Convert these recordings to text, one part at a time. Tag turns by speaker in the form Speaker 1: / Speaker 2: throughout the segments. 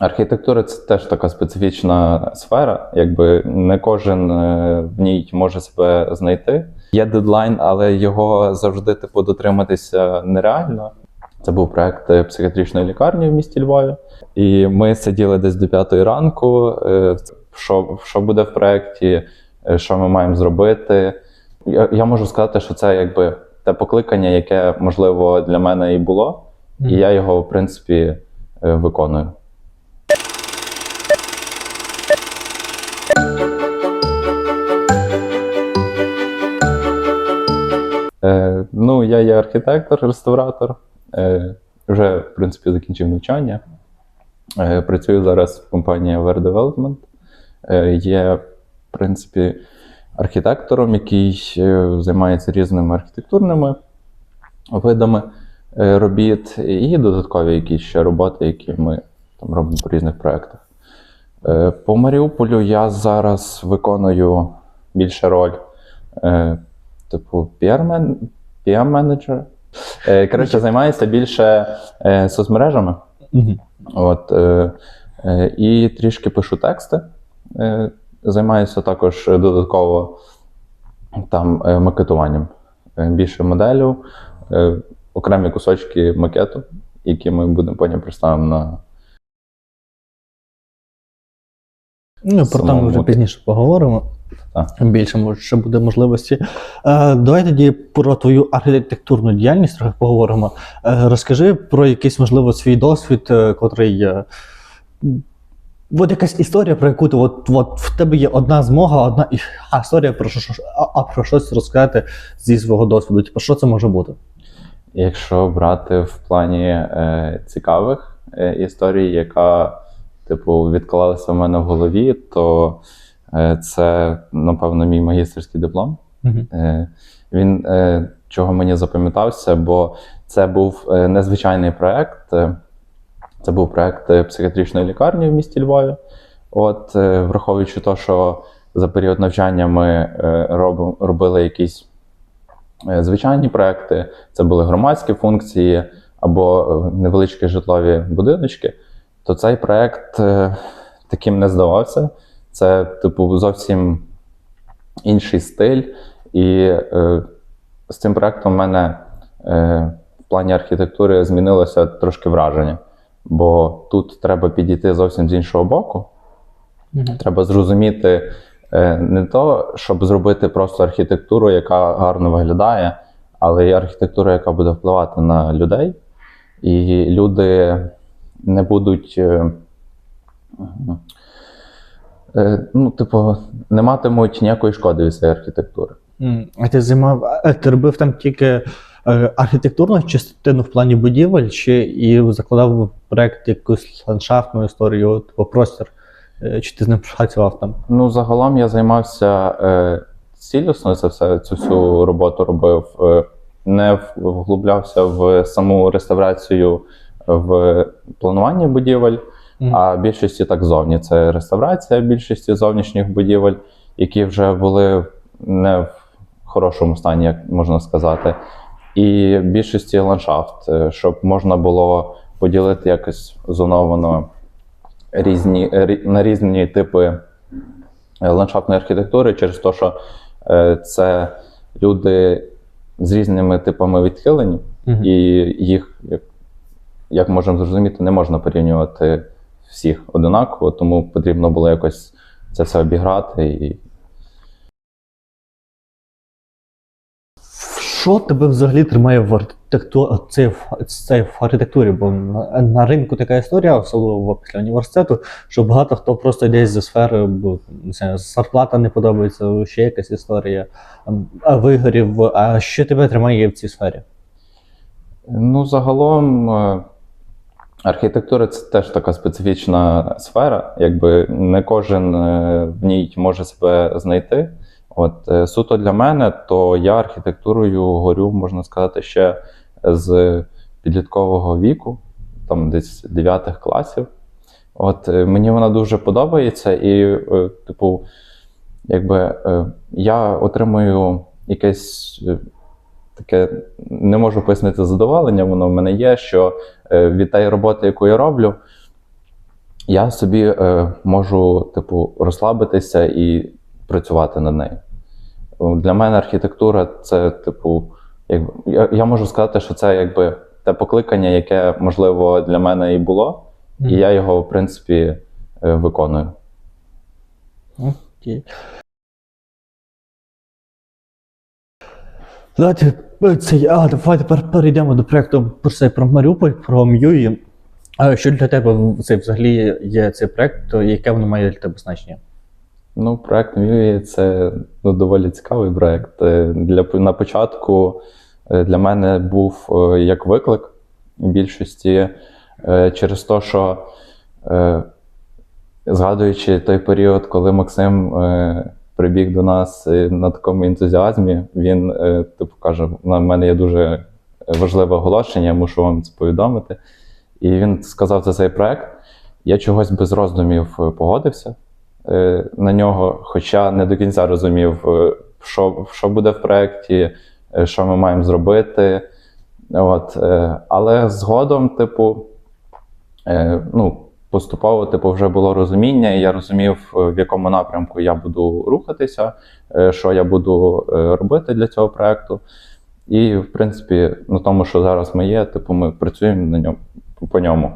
Speaker 1: Архітектура це теж така специфічна сфера, якби не кожен е, в ній може себе знайти. Є дедлайн, але його завжди типу дотриматися нереально. Це був проект психіатричної лікарні в місті Львові. І ми сиділи десь до п'ятої ранку. е, Що, що буде в проєкті, е, що ми маємо зробити. Я, я можу сказати, що це якби те покликання, яке можливо для мене і було, і я його, в принципі, виконую. Я є архітектор, реставратор. Е, вже, в принципі, закінчив навчання. Е, працюю зараз в компанії Aware Development. Е, є, в принципі, архітектором, який е, займається різними архітектурними видами е, робіт, і додаткові якісь ще роботи, які ми там робимо по різних проєктах. Е, По Маріуполю я зараз виконую більше роль, типу, PR-мен- PM-менеджер. Е, Коротше, займаюся більше е, соцмережами. От, е, е, і трішки пишу тексти. Займаюся також додатково там макетуванням. Більше моделю, е, окремі кусочки макету, які ми будемо потім представимо на
Speaker 2: Ну, про там вже пізніше поговоримо.
Speaker 1: Так.
Speaker 2: Більше може ще буде можливості. Е, давай тоді про твою архітектурну діяльність трохи поговоримо. Е, розкажи про якийсь, можливо, свій досвід, е, котрий. Е, от якась історія, про яку ти от, от в тебе є одна змога, одна історія про що, а, а про щось розказати зі свого досвіду. Типу, що це може бути?
Speaker 1: Якщо брати в плані е, цікавих е, історій, яка, типу, відклалася в мене в голові, то е, це, напевно, мій магістерський диплом. Е, він е, чого мені запам'ятався, бо це був незвичайний проект. Це був проект психіатричної лікарні в місті Львові. От, враховуючи те, що за період навчання ми робили якісь звичайні проекти, це були громадські функції або невеличкі житлові будиночки, то цей проект е, таким не здавався. Це, типу, зовсім інший стиль. І е, з цим проектом в мене е, в плані архітектури змінилося трошки враження. Бо тут треба підійти зовсім з іншого боку.
Speaker 2: Мгм.
Speaker 1: Треба зрозуміти е, не то, щоб зробити просто архітектуру, яка гарно виглядає, але й архітектуру, яка буде впливати на людей. І люди не будуть. е, е, Ну, типу, не матимуть ніякої шкоди від цієї архітектури.
Speaker 2: А ти займав, а ти робив там тільки е, архітектурну частину в плані будівель, чи і закладав в проект якусь ландшафтну історію, типу простір, чи ти з ним працював там?
Speaker 1: Ну, загалом я займався е, цілісно це все, цю всю роботу робив. Не вглублявся в саму реставрацію в плануванні будівель,
Speaker 2: Мгм.
Speaker 1: а більшості так зовні. Це реставрація більшості зовнішніх будівель, які вже були не в хорошому стані, як можна сказати. І більшості ландшафт, е, щоб можна було поділити якось зоновано різні, на різні типи е, ландшафтної архітектури, через те, що е, це люди з різними типами відхилень,
Speaker 2: Мгм.
Speaker 1: і їх, як, як можемо зрозуміти, не можна порівнювати всіх одинаково, тому потрібно було якось це все обіграти. І
Speaker 2: Що тебе взагалі тримає в архітектурі, це, це в архітектурі? Бо на, на ринку така історія, особливо після університету, що багато хто просто йде зі сфери, бо знаю, зарплата не подобається, ще якась історія, ем, вигорів. А що тебе тримає в цій сфері?
Speaker 1: Ну, загалом, е, архітектура це теж така специфічна сфера, якби не кожен е, в ній може себе знайти. От е, суто для мене, то я архітектурою горю, можна сказати, ще з підліткового віку, там десь 9 класів. От е, мені вона дуже подобається, і, типу, якби я отримую якесь таке не можу пояснити задоволення, воно в мене є, що е, від тієї роботи, яку я роблю, я собі е, можу, типу, розслабитися і працювати над нею. Для мене архітектура це, типу, якби, я, я можу сказати, що це якби те покликання, яке, можливо, для мене і було, і я його, в принципі, е, виконую.
Speaker 2: Окей. Давайте, е, цей, а, давай тепер перейдемо до проєкту про цей про Маріуполь, про М'юї. А що для тебе це взагалі є цей проєкт, то яке воно має для тебе значення?
Speaker 1: Ну, проект Мюї це ну, доволі цікавий проект. Е, Для, на початку е, для мене був як виклик у більшості через те, що згадуючи той період, коли Максим прибіг до нас на такому ентузіазмі, він е, типу каже: на мене є дуже важливе оголошення, я мушу вам це повідомити. І він сказав за цей проект. Я чогось без роздумів е, погодився е, на нього, хоча не до кінця розумів, що, що буде в проєкті, що ми маємо зробити. От, але згодом, типу, ну, поступово типу, вже було розуміння, і я розумів, е, в якому напрямку я буду рухатися, е, що я буду е, робити для цього проєкту. І, в принципі, на тому, що зараз ми є, типу, ми працюємо на ньому, по ньому.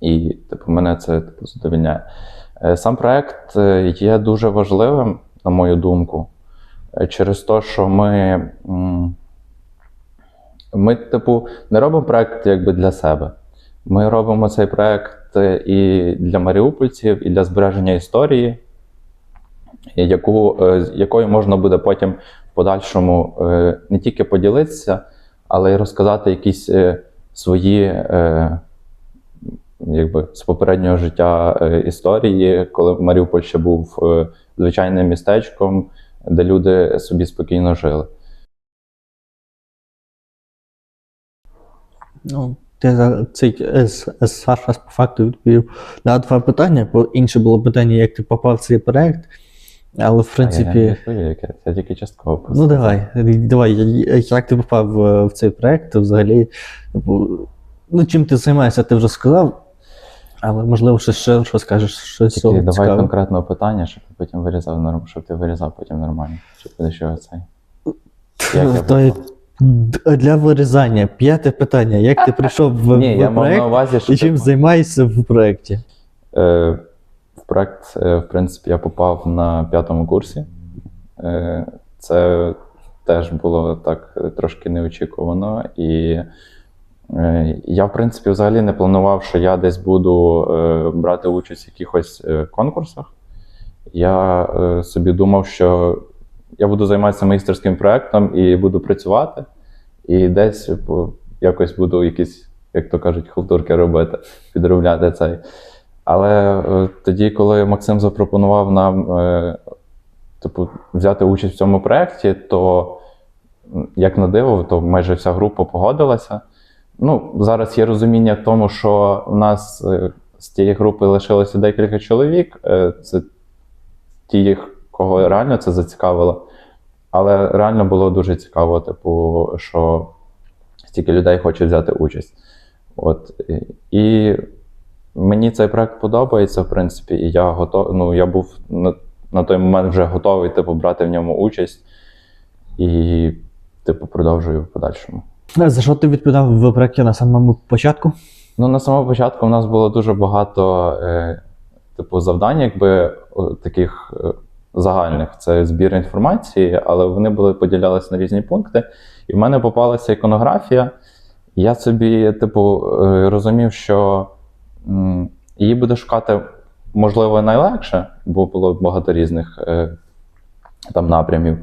Speaker 1: І, типу, мене це типу, задовільняє. Сам проект є дуже важливим, на мою думку, через те, що ми, ми, типу, не робимо проект якби для себе. Ми робимо цей проект е, і для маріупольців, і для збереження історії, яку, е, якою можна буде потім в подальшому е, не тільки поділитися, але й розказати якісь е, свої. Якби з попереднього життя історії, коли Маріуполь ще був звичайним містечком, де люди собі спокійно жили.
Speaker 2: Ну, ти е, е, Саша по факту відповів на два питання, бо інше було питання, як ти попав в цей проект. Але в
Speaker 1: А, я
Speaker 2: принципі.
Speaker 1: відповів, яке. Я тільки частково
Speaker 2: Ну давай, давай, як ти попав е, в цей проект, взагалі, ну чим ти займаєшся, ти вже сказав, але можливо щось ще розкажеш, щось
Speaker 1: Тільки давай
Speaker 2: цікаве.
Speaker 1: конкретного питання, щоб ти потім вирізав норм, щоб ти вирізав потім нормально. Щоб ти що цей.
Speaker 2: Д- для вирізання. П'яте питання. Як ти прийшов в,
Speaker 1: Ні,
Speaker 2: в
Speaker 1: я мав на увазі, що
Speaker 2: і чим
Speaker 1: типу,
Speaker 2: займаєшся в проєкті?
Speaker 1: Е, в проект, е, в принципі, я попав на п'ятому курсі. Е, це теж було так е, трошки неочікувано. І е, я, в принципі, взагалі не планував, що я десь буду е, брати участь в якихось е, конкурсах. Я е, собі думав, що я буду займатися майстерським проєктом і буду працювати, і десь по- якось буду якісь, як то кажуть, халтурки робити, підробляти цей. Але е, тоді, коли Максим запропонував нам е, типу, взяти участь в цьому проєкті, то, як на диво, то майже вся група погодилася. Ну, зараз є розуміння в тому, що в нас е, з тієї групи лишилося декілька чоловік. Е, це ті, кого реально це зацікавило. Але реально було дуже цікаво, типу, що стільки людей хочуть взяти участь. От. і- І мені цей проект подобається, в принципі, і я готов, ну, я був на, на той момент вже готовий типу, брати в ньому участь і, типу, продовжую в подальшому.
Speaker 2: Е, За що ти відповідав в проєкті на самому початку?
Speaker 1: Ну, на самому початку в нас було дуже багато е, типу, завдань, якби таких е, загальних. Це збір інформації, але вони були поділялися на різні пункти. І в мене попалася іконографія. Я собі, типу, е, розумів, що її буде шукати, можливо, найлегше, бо було багато різних е, там напрямів.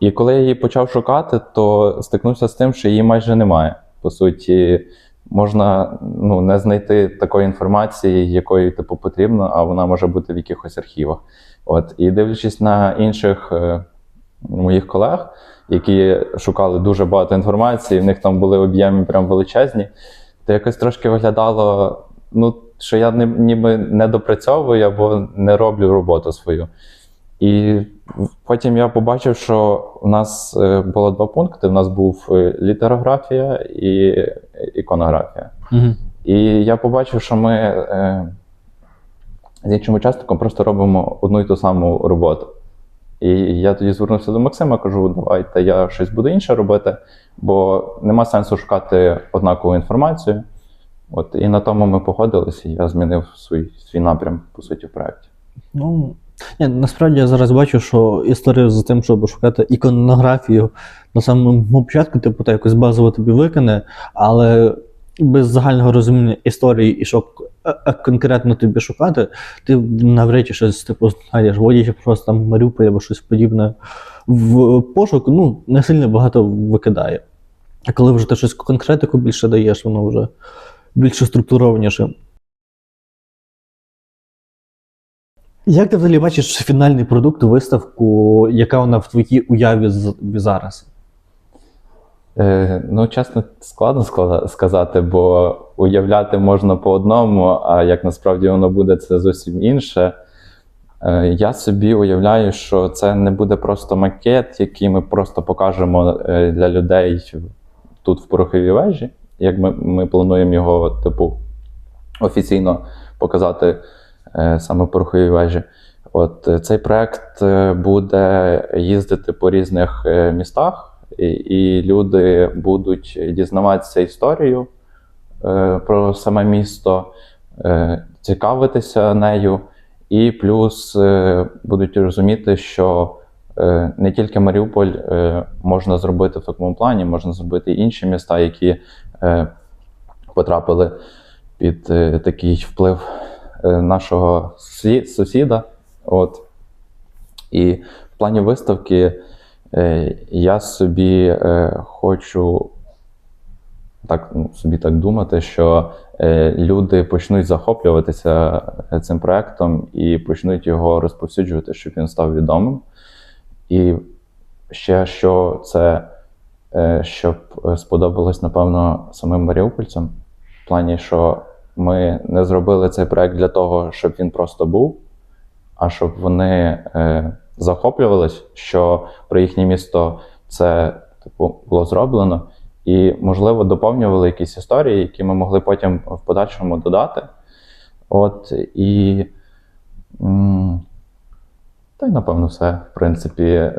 Speaker 1: І коли я її почав шукати, то стикнувся з тим, що її майже немає. По суті, можна ну, не знайти такої інформації, якої типу потрібно, а вона може бути в якихось архівах. От і дивлячись на інших е, моїх колег, які шукали дуже багато інформації, в них там були об'єми прям величезні, то якось трошки виглядало, ну, що я ні- ніби не допрацьовую або не роблю роботу свою. І потім я побачив, що у нас е, було два пункти: у нас був е, літерографія і іконографія.
Speaker 2: Угу.
Speaker 1: І я побачив, що ми е, з іншим учасником просто робимо одну і ту саму роботу. І я тоді звернувся до Максима, кажу, давайте я щось буду інше робити, бо нема сенсу шукати однакову інформацію. От, і на тому ми погодилися, і я змінив свій, свій напрям, по суті, в проєкті.
Speaker 2: Ну, ні, насправді я зараз бачу, що історія з тим, щоб шукати іконографію на самому початку, типу, та якось базово тобі викине, але без загального розуміння історії і що е, е, конкретно тобі шукати, ти навряд чи щось, типу, знаєш, водячи просто там Маріуполь або щось подібне в пошук, ну, не сильно багато викидає. А коли вже ти щось конкретику більше даєш, воно вже більше структурованіше. Як ти взагалі бачиш фінальний продукт, виставку, яка вона в твоїй уяві зараз?
Speaker 1: Е, ну, чесно, складно сказати, бо уявляти можна по одному, а як насправді воно буде, це зовсім інше. Е, я собі уявляю, що це не буде просто макет, який ми просто покажемо е, для людей тут в пороховій вежі. Як ми, ми плануємо його, типу, офіційно показати саме в пороховій вежі. От е, цей проект е, буде їздити по різних е, містах, і, і люди будуть дізнаватися історію е, про саме місто, е, цікавитися нею, і плюс е, будуть розуміти, що е, не тільки Маріуполь е, можна зробити в такому плані, можна зробити інші міста, які е, потрапили під е, такий вплив е, нашого сусіда. От. І в плані виставки е, я собі е, хочу так, ну, собі так думати, що е, люди почнуть захоплюватися е, цим проектом і почнуть його розповсюджувати, щоб він став відомим. І ще що це, е, щоб е, сподобалось, напевно, самим маріупольцям, в плані, що ми не зробили цей проект для того, щоб він просто був, а щоб вони е, захоплювались, що про їхнє місто це типу, було зроблено, і, можливо, доповнювали якісь історії, які ми могли потім в подальшому додати. От і. Та й напевно все, в принципі.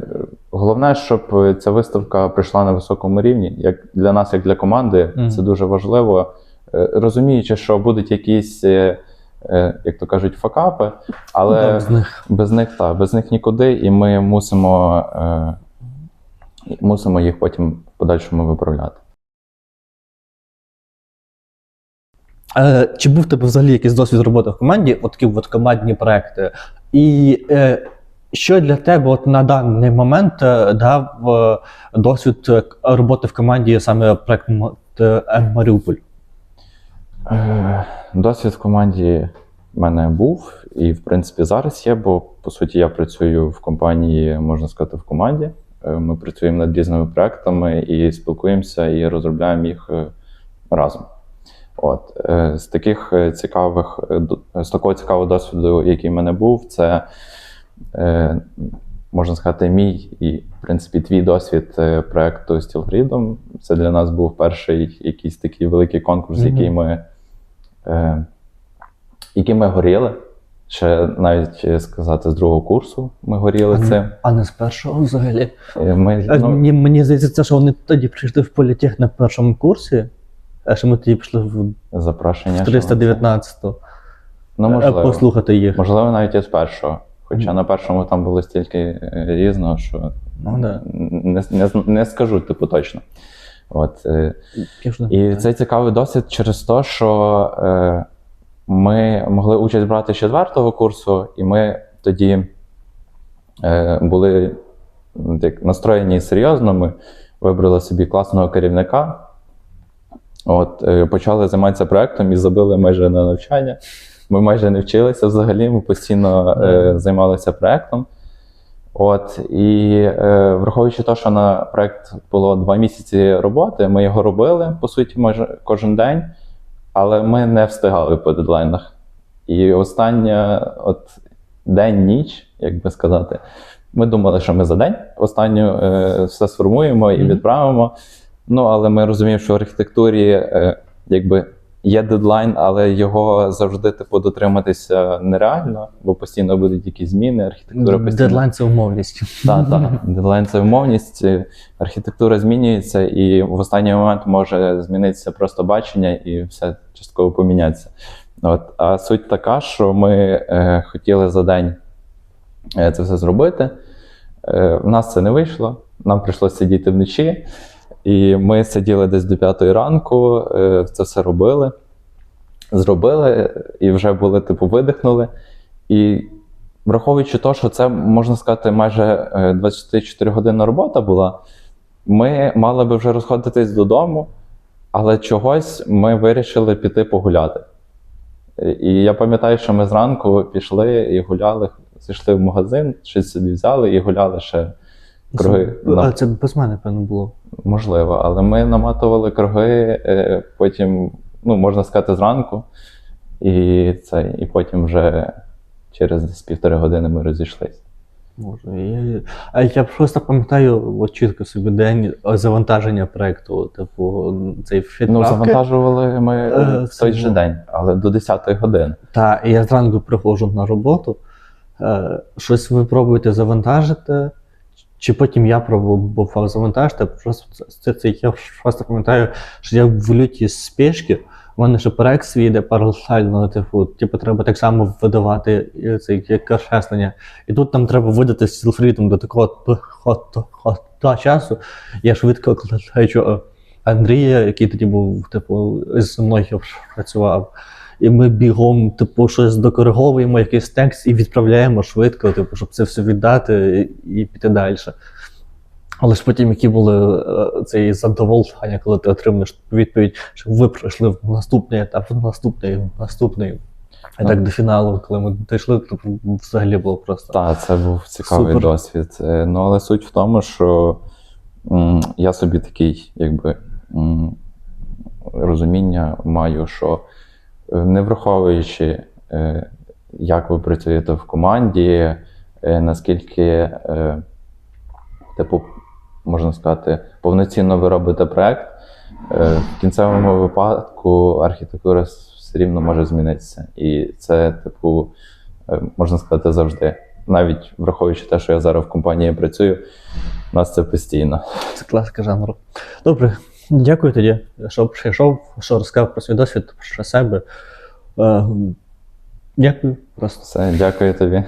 Speaker 1: Головне, щоб ця виставка прийшла на високому рівні. Як для нас, як для команди,
Speaker 2: Мгм.
Speaker 1: це дуже важливо. Е, Розуміючи, що будуть якісь, е, е, як то кажуть, факапи, але
Speaker 2: Так, з них.
Speaker 1: без них так, без них нікуди, і ми мусимо, мусимо їх потім в подальшому виправляти.
Speaker 2: Е, чи був тебе взагалі якийсь досвід роботи в команді, от такі от командні проекти? І е, що для тебе от на даний момент дав досвід роботи в команді саме проект Маріуполь?
Speaker 1: Е, Досвід в команді в мене був, і, в принципі, зараз є, бо по суті я працюю в компанії, можна сказати, в команді. Е, Ми працюємо над різними проектами і спілкуємося і розробляємо їх е, разом. От з таких цікавих, з такого цікавого досвіду, який в мене був, це можна сказати, мій і, в принципі, твій досвід проекту Steel Freedom. Це для нас був перший якийсь такий великий конкурс,
Speaker 2: Мгм.
Speaker 1: який ми, е, який ми горіли. Ще навіть е, сказати, з другого курсу ми горіли цим.
Speaker 2: А не з першого взагалі.
Speaker 1: Е, Ми, ну,
Speaker 2: Мені, мені здається, що вони тоді прийшли в політех на першому курсі, а що ми тоді пішли в
Speaker 1: запрошення. що
Speaker 2: 319-ту
Speaker 1: Ну, можливо.
Speaker 2: послухати їх.
Speaker 1: Можливо, навіть і з першого. Хоча
Speaker 2: Мгм.
Speaker 1: на першому там було стільки різного, що
Speaker 2: Ну, да.
Speaker 1: не, не, не скажу, типу, точно. От, е, І це цікавий досвід через те, що е, ми могли участь брати з четвертого курсу, і ми тоді е, були так, настроєні серйозно. Ми вибрали собі класного керівника. От, е, почали займатися проектом і забили майже на навчання. Ми майже не вчилися взагалі, ми постійно е, займалися проектом. От, і е, враховуючи те, що на проект було два місяці роботи, ми його робили по суті майже кожен день, але ми не встигали по дедлайнах. І остання от день-ніч, як би сказати, ми думали, що ми за день останню е, все сформуємо і відправимо. Ну, але ми розуміємо, що в архітектурі е, якби є дедлайн, але його завжди типу, дотриматися нереально, бо постійно будуть якісь зміни, архітектура постійно.
Speaker 2: Дедлайн це умовність.
Speaker 1: Так, так. Дедлайн це умовність, е, архітектура змінюється, і в останній момент може змінитися просто бачення і все частково помінятися. От. А суть така, що ми е, хотіли за день е, це все зробити. Е, в нас це не вийшло, нам прийшлося сидіти вночі. І ми сиділи десь до п'ятої ранку, е, це все робили. Зробили і вже були, типу, видихнули. І враховуючи те, що це, можна сказати, майже е, 24 годинна робота була, ми мали би вже розходитись додому, але чогось ми вирішили піти погуляти. І я пам'ятаю, що ми зранку пішли і гуляли, зайшли в магазин, щось собі взяли і гуляли ще круги.
Speaker 2: Це, а це без мене, певно, було.
Speaker 1: Можливо, але ми наматували круги, е, потім, ну, можна сказати, зранку, і, це, і потім вже через десь півтори години ми розійшлися.
Speaker 2: Я, а я просто пам'ятаю от чітко собі день завантаження проекту, типу, цей
Speaker 1: Ну, завантажували ми
Speaker 2: Е,
Speaker 1: в той же день, але до 10-ї години.
Speaker 2: Та, і я зранку приходжу на роботу, е, щось ви пробуєте завантажити, чи потім я пробував завантажити. Просто це, це, я просто пам'ятаю, що я в люті спешки, у мене ще проект свій йде паралельно, типу, типу, треба так само видавати це кашеслення. І тут нам треба видати стілфрітом до такого часу. Я швидко кличу Андрія, який тоді був, типу, зі мною працював. І ми бігом, типу, щось докориговуємо, якийсь текст і відправляємо швидко, типу, щоб це все віддати і, і піти далі. Але ж потім, які були е, цей задоволення, коли ти отримуєш відповідь, що ви пройшли в наступний етап, в наступний, в наступний. І так до фіналу, коли ми дійшли, то взагалі було просто.
Speaker 1: Так, це був цікавий
Speaker 2: Супер.
Speaker 1: досвід. Е, Ну, але суть в тому, що я собі такий, якби розуміння маю, що е, не враховуючи, е, як ви працюєте в команді, е, наскільки, типу, можна сказати, повноцінно ви робите проект, в кінцевому випадку архітектура все рівно може змінитися. І це, типу, можна сказати, завжди. Навіть враховуючи те, що я зараз в компанії працюю, у нас це постійно.
Speaker 2: Це класика жанру. Добре, дякую тоді, що прийшов, що розказав про свій досвід, про себе. Е, Дякую просто.
Speaker 1: Все, дякую тобі.